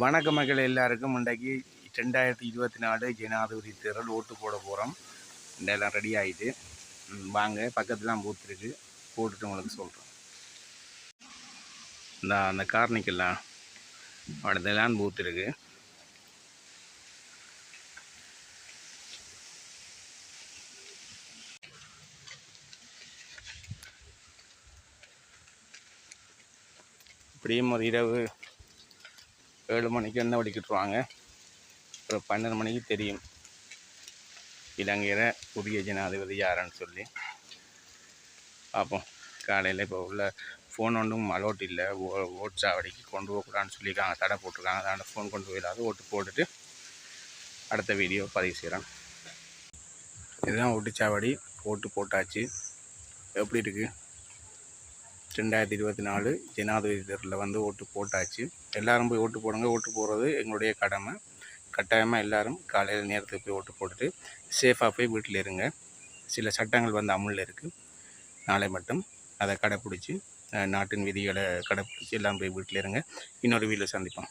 வணக்க மக்கள் எல்லாருக்கும். இன்றைக்கு ரெண்டாயிரத்தி இருபத்தி நாலு ஜனாதிபதி தேர்தல் ஓட்டு போட போகிறோம் எல்லாம் ரெடி ஆகிட்டு வாங்க பக்கத்துலாம் பூத்துருக்கு போட்டுட்டு உங்களுக்கு சொல்கிறோம் இந்த அந்த கார்னிக்கெல்லாம் அடுத்தெல்லாம் பூத்துருக்கு இப்படியும் ஒரு இரவு ஏழு மணிக்கு என்ன வடிக்கிட்டுருவாங்க அப்புறம் பன்னெண்டு மணிக்கு தெரியும். இலங்கையில் புதிய ஜனாதிபதி யாருன்னு சொல்லி. பார்ப்போம் காலையில் இப்போ உள்ள ஃபோன் ஒன்றும் அலோட் இல்லை. ஓ ஓட் சாவடிக்கு கொண்டு போகக்கூடாதுன்னு சொல்லியிருக்காங்க. தடை போட்டிருக்காங்க. அதனால் ஃபோன் கொண்டு போயிடாது ஓட்டு போட்டுட்டு அடுத்த வீடியோ பதிவு செய்கிறேன் இதுதான் ஓட்டுச்சாவடி ஓட்டு போட்டாச்சு. எப்படி இருக்குது ரெண்டாயிரத்தி இருபத்தி நாலு ஜனாதிபதி தேர்தலில் வந்து ஓட்டு போட்டாச்சு. எல்லாரும் போய் ஓட்டு போடுங்க ஓட்டு போடுறது எங்களுடைய கடமை. கட்டாயமாக எல்லோரும் காலையில் நேரத்துக்கு போய் ஓட்டு போட்டுட்டு சேஃபாக போய் வீட்டில் இருங்க. சில சட்டங்கள் வந்து அமுலில் இருக்குது நாளை மட்டும் அதை கடைப்பிடிச்சி நாட்டின் விதிகளை கடைப்பிடிச்சி எல்லாம் போய் வீட்டில் இருங்க. இன்னொரு வீட்டில் சந்திப்போம்.